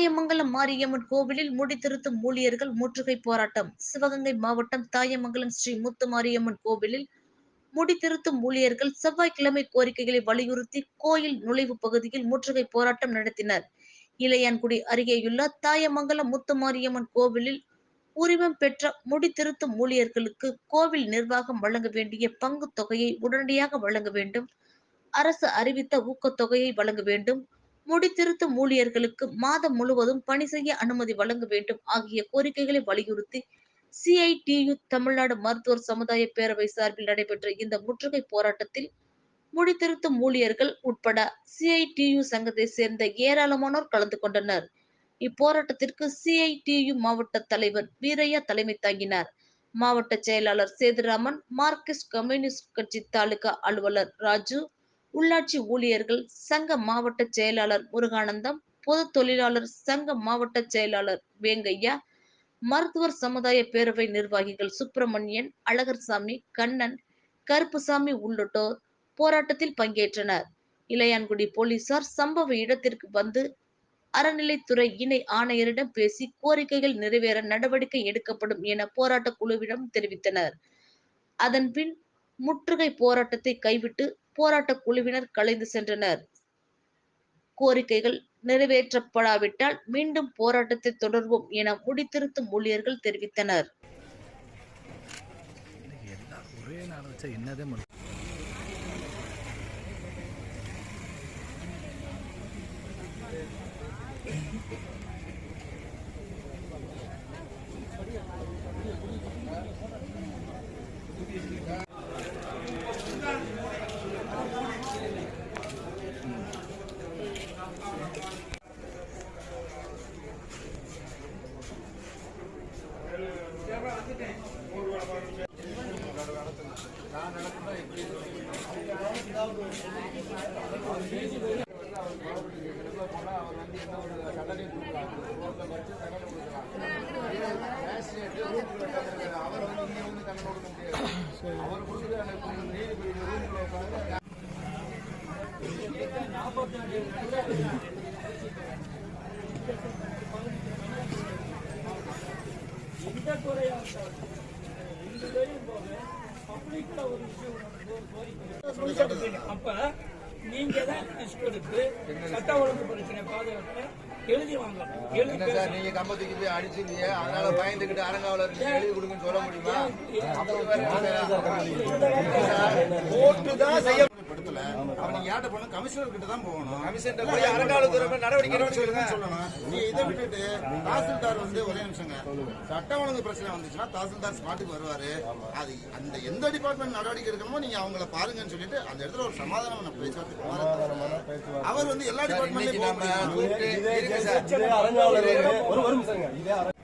தாயமங்கலம் மாரியம்மன் கோவிலில் முடித்திருத்தும் ஊழியர்கள் முற்றுகை போராட்டம். சிவகங்கை மாவட்டம் தாயமங்கலம் ஸ்ரீ முத்து மாரியம்மன் கோவிலில் முடித்திருத்தும் ஊழியர்கள் செவ்வாய்க்கிழமை கோரிக்கைகளை வலியுறுத்தி கோயில் நுழைவு பகுதியில் முற்றுகை போராட்டம் நடத்தினர். இளையான்குடி அருகேயுள்ள தாயமங்கலம் முத்து மாரியம்மன் கோவிலில் உரிமம் பெற்ற முடித்திருத்தும் ஊழியர்களுக்கு கோவில் நிர்வாகம் வழங்க வேண்டிய பங்கு தொகையை உடனடியாக வழங்க வேண்டும். அரசு அறிவித்த ஊக்கத்தொகையை வழங்க வேண்டும். முடித்திருத்தும் ஊழியர்களுக்கு மாதம் முழுவதும் பணி செய்ய அனுமதி வழங்க வேண்டும் ஆகிய கோரிக்கைகளை வலியுறுத்தி சிஐடியு தமிழ்நாடு மருத்துவர் சமுதாய பேரவை சார்பில் நடைபெற்ற இந்த முற்றுகை போராட்டத்தில் முடித்திருத்தும் ஊழியர்கள் உட்பட சிஐடியு சங்கத்தை சேர்ந்த ஏராளமானோர் கலந்து கொண்டனர். இப்போராட்டத்திற்கு சிஐடியு மாவட்ட தலைவர் வீரையா தலைமை தாங்கினார். மாவட்ட செயலாளர் சேதுராமன் மார்க்சிஸ்ட் கம்யூனிஸ்ட் கட்சி தாலுகா அலுவலர் ராஜு உள்ளாட்சி ஊழியர்கள் சங்க மாவட்ட செயலாளர் முருகானந்தம் பொது தொழிலாளர் சங்க மாவட்ட செயலாளர் வேங்கையா மருத்துவர் சமுதாய பேரவை நிர்வாகிகள் சுப்பிரமணியன் அழகர்சாமி கண்ணன் கருப்புசாமி உள்ளிட்டோர் போராட்டத்தில் பங்கேற்றனர். இளையான்குடி போலீசார் சம்பவ இடத்திற்கு வந்து அறநிலைத்துறை இணை ஆணையரிடம் பேசி கோரிக்கைகள் நிறைவேற நடவடிக்கை எடுக்கப்படும் என போராட்ட குழுவிடம் தெரிவித்தனர். அதன்பின் முற்றுகை போராட்டத்தை கைவிட்டு போராட்ட குழுவினர் கலைந்து சென்றனர் கோரிக்கைகள் நிறைவேற்றப்படாவிட்டால் மீண்டும் போராட்டத்தை தொடர்வோம் என முடித்திருத்தும் ஊழியர்கள் தெரிவித்தனர் எந்த துறையா இருந்தாலும் ரெண்டு பேரும் போக அப்ப நீங்க தான் ரிஸ்க் எடுத்து சட்ட ஒழுங்கு பிரச்சனை பாதுகாக்க எழுதி வாங்க நீங்க கம்பத்துக்கு போய் அடிச்சிருந்தீங்க அதனால பயந்துகிட்டு அரங்காவலர் நீங்க எழுதி கொடுங்கன்னு சொல்ல முடியுமா? ஓட்டு தான் அவன் நீங்க யார்ட்ட போகணும் கமிஷனர் கிட்ட தான் போகணும். போய் நடவடிக்கை சொல்லணும். நீ இதை விட்டுட்டு தாசில்தார் வந்து ஒரே நிமிஷங்க. சட்ட ஒழுங்கு பிரச்சனை வந்துச்சுன்னா தாசில்தார் ஸ்பாட்டுக்கு வருவாரு. அது அந்த எந்த டிபார்ட்மெண்ட் நடவடிக்கை எடுக்கணுமோ நீங்க அவங்கள பாருங்கன்னு சொல்லிட்டு அந்த இடத்துல ஒரு சமாதானம் பேச்சுவார்த்தை. போறாரு. அவர் வந்து எல்லா டிபார்ட்மெண்ட்லயும் போக நம்ம முடியாது.